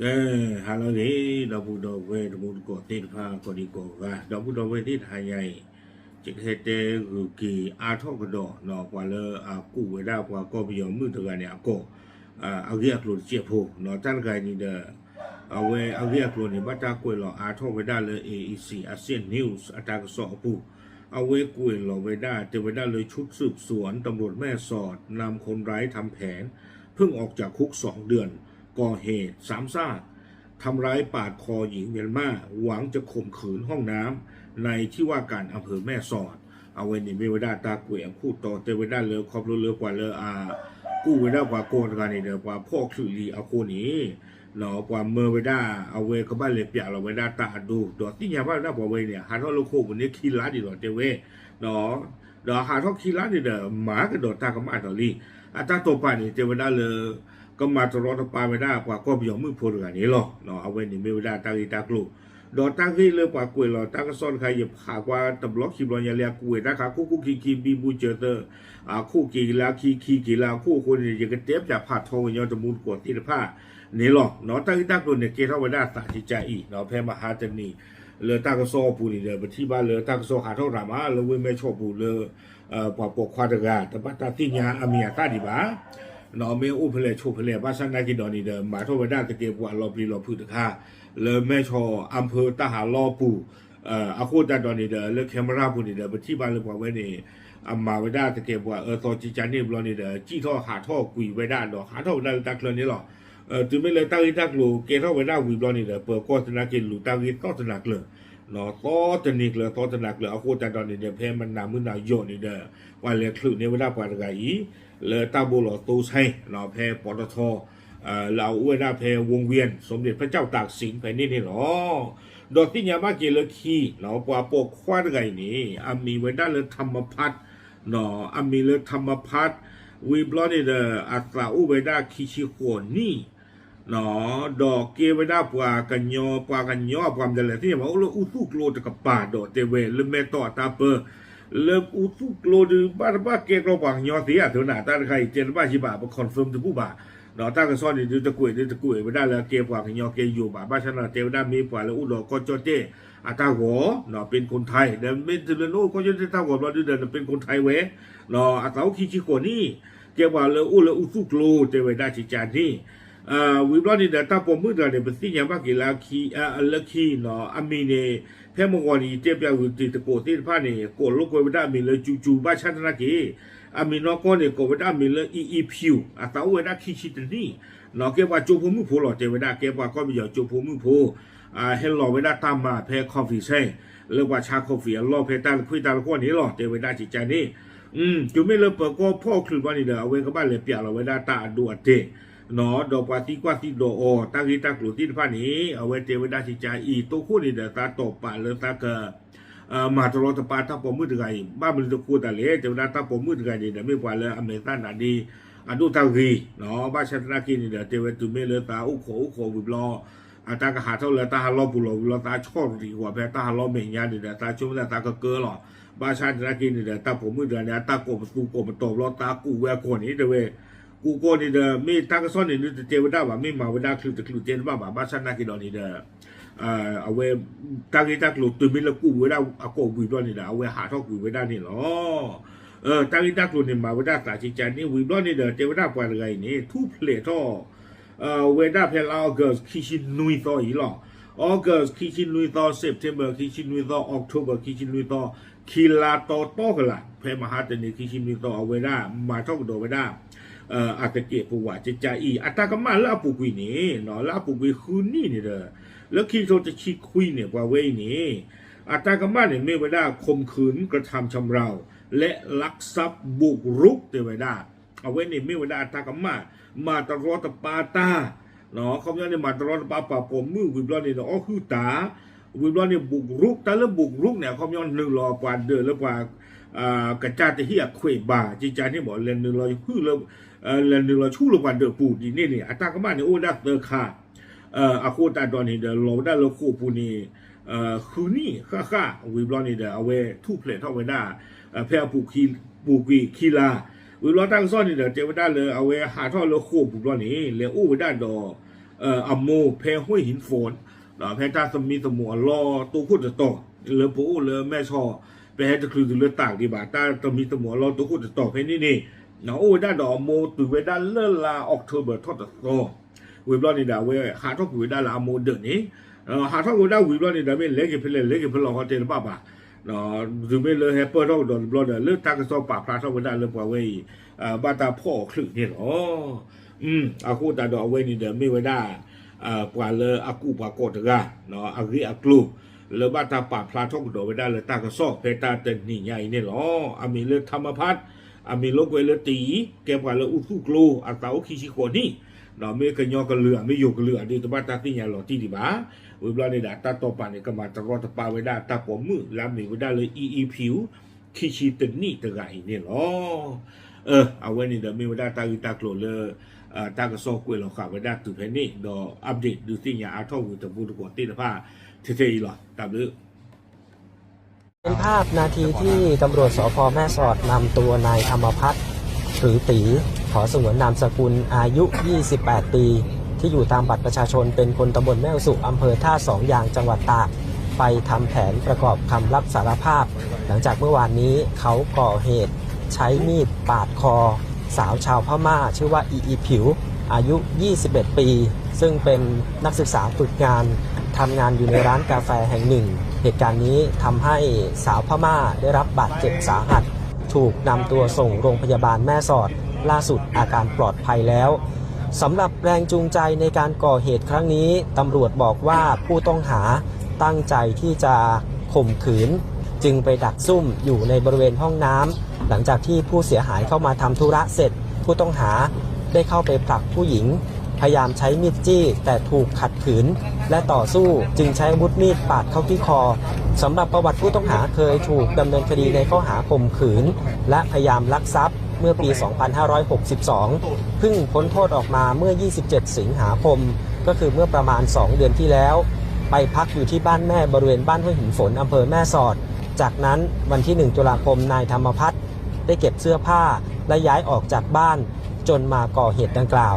เออฮัลโหลเวดาบุดอเวดมุนกอตินพากอดีกอกะดาบุดอเวทิทายใหญ่จิกเฮเตกุกีอาทอกดอนอกว่าเลอากูเวด้ากว่ากอบยอมมือตะกันเนี่ยก็อ่าเอาเรียกหลุดเจียโพนอจันกันนี่เด้อเอาเวเอาเรียกหลุดนี่บัตากวยหลออาทอกเวดาเลยเออีซีอาเซียนนิวส์อาตากสอปูเอาเวกวยหลอเวดาเตเวดาเลยชุดสืบสวนตำรวจแม่สอดนำคนร้ายทำแผน เพิ่งออกจากคุกสองเดือน ก่อเหตุสามซาทำร้ายปาดคอหญิงเมียนมาหวังจะข่มขืนห้องน้ำในที่ว่าการอำเภอแม่สอดเอาไว้ในเมวดาตาเกวียงคู่ต่อเตวดาเลอครอบเลือกว่าเลออากู้เวดากว่าโกนกันในเด้อกว่าพ่อคือลีเอาโคนี้เนาะกว่าเมอเวดาเอาเวก็บ้านเลยเปียเราเวดาตาดูดอที่ยาบ้านน่าบ่เวเนี่ยหาทอโลโควันนี้คีลาดิดอเตเวเนาะดอกหาทอคีลาดิเด้อหมาก็ดอกตาก็มาดอลีอาตาโตปานี่เตวดาเลอ ก็มาตลอดปาเวดากว่าก็บิยอมือโพดกันนี่หรอกเนาะเอาไว้ในเมวดาตาลีตากลูดอตั้งที่เลือกกว่ากวยหรอตั้งก็ซ่อนใครอย่าผ่ากว่าตำล็อกคิบลอนอย่าเรียกกวยนะครับคู่คู่คีคีบีบูเจอเตอร์อ่าคู่กีฬาคีคีกีฬาคู่คนอย่ากระเต็บจากผ่าทองยอดจมูกกดที่ผ้านี่หรอกเนาะตั้งที่ตั้งตัวเนี่ยเกท่าไว้ได้สาธิใจอีเนาะแพ้มหาจันนีเลือตั้งก็ซ่อปูนี่เลยที่บ้านเลือตั้งก็ซ่อหาเท่ารามาเลอเว้ยไม่ชอบปูเลอเอ่อปอบปกควาดกาแต่ปัตตาที่ญาอามียตาดิบา နော်မင်းဥဖလေချိုဖလေဘာစနာကီဒေါ်နီဒမာထောဝဒတကေပွာလောပလီလောဖုတခါလေမဲချောအမ်ဖတဟာလောပူအခုတတော်နီဒလေကင်မရာပူနီဒပတိပါလေပွားဝဲနေအမဝဒတကေပွာအတော်ချီချန်နေဘလောနီဒကြည့်ထောဟာထောကွီဝဒတော့ဟာထောဒတကလနီလောအဲသူမလေတာရီတက်လို့ကေထောဝဒဝီဘလောနီဒပကောတနာကေလူတာရီတော့တနာကလနော်တော့တနိကလတော့တနာကလအခုတတော်နီဒဖဲမနာမနာယောနီဒဝါလေခလုနေဝဒပွားတကကြီး เลอตาบุหลอตูใช้เนาะแพปตทเอ่อเราอ้วยนาแพวงเวียน สมเด็จพระเจ้าตากสินไปนี่นี่หรอดอกที่ยามาเกลคีเนาะปวาปกควาดไงนี่อามีไว้ได้เลยธรรมพัฒน์เนาะอามีเลยธรรมพัฒน์วีบลอนี่เดออัตราอุเวดาคิชิโกนี่เนาะดอกเกเวดาปวากันยอปวากันยอปวามเดลที่ว่าโอ้โลอุสุกโลตะกะปาดอกเตเวลเมตอตาเปอร์ le utu klo de ba ba ke klo bang nyo ti ya tu na ta kai chen ba shi ba ba confirm tu bu ba no ta ka so ni de de kwe de de kwe ba da le ke bwa ke nyo ke yu ba ba cha na te da mi bwa le u lo ko cho te อาตาหัวเนาะเป็นคนไทยเดินไม่เดินโน่ก็จะได้ตาหัวเราเดินเป็ นคนไทยเว้เนาะอาตาคิชิโกนี่เกี่ยวกับเลยอู้เลยอู้สุกโลเจไว้ได้ชิจานี่อ่าวิบลอนี่เดตาปมือเดเนี่ยเป็นสิ่งอย่างว่ากีฬาคีอ่าลักคีเนาะอามีเนี่ยแพ้มงกรนี่เจ็บยาวติตะโกติผ้านี่โกลูกไว้ได้มีเลยจูจูบ้าชันนะกีอามีนอกก็เนี่ยโกไว้ได้มีเลยอีอีพิวอาตาไว้ได้คิชิตนี่เนาะเกี่ยวกับจูพูมือโพหล่อเจไว้ได้เกี่ยวกับก็มีอย่างจูพูมือโพ อ่าเฮลโลเวลาตามมาเพคอฟฟี่ใช่เรียกว่าชาคอฟฟี่ลอเพตาคุยตาลกว่านี้หรอเดเวลาจิตใจนี่อืมจุไม่เลยเปิดก็พ่อคลืนวันนี้เด้อเอาไว้ก็บ้านเลยเปียเราเวลาตาดูอัดเต เนาะดอกปาติกว่าติโดโอตากีตากลุติผ้านี้เอาไว้เดเวลาจิตใจอีตัวคู่นี่เด้อตาตบปาเลยตาเกอ่อมาตลอดปาตาปมืดไงบ้านมันจะคู่แต่เละเดเวลาตาปมืดไงนี่เด้อไม่กว่าเลยอเมริกันน่ะดีอันดูตากีเนาะบ้านชันนากินี่เด้อเดเวตุไม่เลยตาอุโขอุโขวิบลออาตากหาเท่าเลยตาฮาลอบุโลบุโลตาชอบดีกว่าแพ้ตาฮาลอเมียนนี่แหละตาช่วงนั้นตาก็เกอหรอบ้านชาตินักกินนี่แหละตาผมมือเดือนเนี่ยตาโกบกูโกบมันตบล้อตากูแวกคนนี้เด้อเว้ กูโกนี่เด้อมีตาก็ซ่อนนี่เจวดาว่ามีมาเวดาคือตะคลุเจนว่าบ้าชาตินักกินนี่เด้อเอ่อเอาไว้ตากีตากลุตุมิละกูเวดาอาโกบุยด้วยนี่เด้อเอาไว้หาท่อกูเวดานี่หรอเออตากีตากลุนี่มาเวดาตาชิจานี่วิบล้อนี่เด้อเจวดาปล่อยอะไรนี่ทุเพลท่อ เอ่อเวดาเพลออกัสคิชินุยต่ออีหรอออกัสคิชินุยต่อเซปเทมเบอร์คิชินุยต่อออกโทเบอร์คิชินุยต่อคิลาต่อต่อกันละเพมหาตนีคิชินุยต่อเวดามาท่องโดเวดา อ่ออาตะเกะปูว่าจะใจอีอัตากมาลาปูกุยนี่เนาะลาปูกุยคืนนี่นี่เด้อแล้วคิโตจะคิคุยเนี่ยว่าเว้นี่อัตากมาเนี่ยไม่เวดาข่มขืนกระทำชำเรา และลักทรัพย์บุกรุกเตเวดาเอาไว้นี่ไม่เวดาอัตากมามาตรอตปาตาเนาะเขาเนี่ยมาตรอตปาปาปมมือวิบลอนี่เนาะอ๋อคือตาวิบลอนเนี่ยบุกรุกแต่แล้วบุกรุกเนี่ยเขาย้อนหนึ่งรอปานเดือแล้วปาอ่ากระจาตเฮียเขวบ่าจิจานี่บอกเลนหนึ่งรอคือแล้ว เออเลนหนึ่งรอชู้ลงปานเดือปูดีนี่นี่อัตากมาเนี่ยโอ้ดักเตอร์คาเอ่ออาโคตาดอนนี่เดอโลได้โลโคปูนี่เอ่อคือนี่ค่าค่าวิบลอนี่เดอเอาไว้ทูเพลทเอาไว้ได้เอ่อเพื่อปูคีปูกีคีลาวิลอนตั้งซ่อนนี่เดี๋ยวเจวด้าเลยเอาไว้หาท่อเลยโคบุกรอนี่เลยอู้ด้ดอเอ่ออโมแพห้วยหินฝนเนาะแพตาสมีสมัวรอตูขุดจะต่อเลือปูเลือแม่ชอไปให้ตะคลือเลือตากดีบาตาตมีสมัวรอตูขุดจะต่อเพนี่นี่ เนาะโอ้ได้ดอกโมตุเวดาเลอลาออกเทอร์เบอร์ทอดตะโตเวบลอนี่ดาเวหาทอกเวดาลาโมเดนี่เอ่อหาทอกเวดาเวบลอนี่ดาเมเล็กเพลเล็กเพลฮอเทลป้าป่ะเนาะดูเมเลอแฮปเปอร์ดอกดอนบลอเดเลอตากซอปาพลาทอกเวดาเลอปาเวอ่าบาตาพ่ အမေလောကွယ်လတီကဲပါလဥစုကလိုအတောက်ခီရှိခေါ်နီနော်မေကညောကလူအမေယုကလူအဒီတပတ်တသိညာလောတီဒီပါဝေဘလာနေတာတတ်တော့ပါနေကမတရောတပါဝေဒတပေါ်မှုလာမေဝဒလေ EEP ခီရှိတနီတဂိုင်နေလောအဲအဝဲနေတယ်မေဝဒတာယူတကလိုလေအတကဆော့ကွေလောခဝဒတူဖဲနေတော့ update ဒူသိညာအထောက်ဝတဘူးတကိုတေတဖာထေထေလော W เป็นภาพนาทีที่ตำรวจสพแม่สอดนำตัวนายธรรมพัฒน์หรือตีขอสงวนนามสกุลอายุ 28 ปี ที่อยู่ตามบัตรประชาชนเป็นคนตำบลแม่อุสุอำเภอท่าสองยางจังหวัดตากไปทำแผนประกอบคำรับสารภาพ หลังจากเมื่อวานนี้เขาก่อเหตุ ใช้มีดปาดคอ สาวชาวพม่า ชื่อว่าอีอีผิว อายุ 21 ปี ซึ่งเป็นนักศึกษาฝึกงาน ทำงานอยู่ในร้านกาแฟแห่งหนึ่ง เหตุการณ์นี้ทำให้สาวพม่าได้รับบาดเจ็บสาหัส ถูกนำตัวส่งโรงพยาบาลแม่สอด ล่าสุดอาการปลอดภัยแล้วสำหรับแรงจูงใจในการก่อเหตุครั้งนี้ตำรวจบอกว่าผู้ต้องหาตั้งใจที่จะข่มขืน จึงไปดักซุ่มอยู่ในบริเวณห้องน้ำหลังจากที่ผู้เสียหายเข้ามาทำธุระเสร็จ ผู้ต้องหาได้เข้าไปผลักผู้หญิง พยายามใช้มีดจี้แต่ถูกขัดขืน และต่อสู้จึงใช้อาวุธมีดปาดเข้าที่คอสำหรับประวัติผู้ต้องหาเคยถูกดำเนินคดีในข้อหาข่มขืน และพยายามลักทรัพย์เมื่อปี 2562 เพิ่งพ้นโทษออกมาเมื่อ 27 สิงหาคม ก็คือเมื่อประมาณ 2 เดือนที่แล้ว ไปพักอยู่ที่บ้านแม่บริเวณบ้านห้วยหินฝนอำเภอแม่สอด จากนั้นวันที่ 1 ตุลาคมนายธรรมพัฒน์ได้เก็บเสื้อผ้าและย้ายออกจากบ้านจนมาก่อเหตุดังกล่าว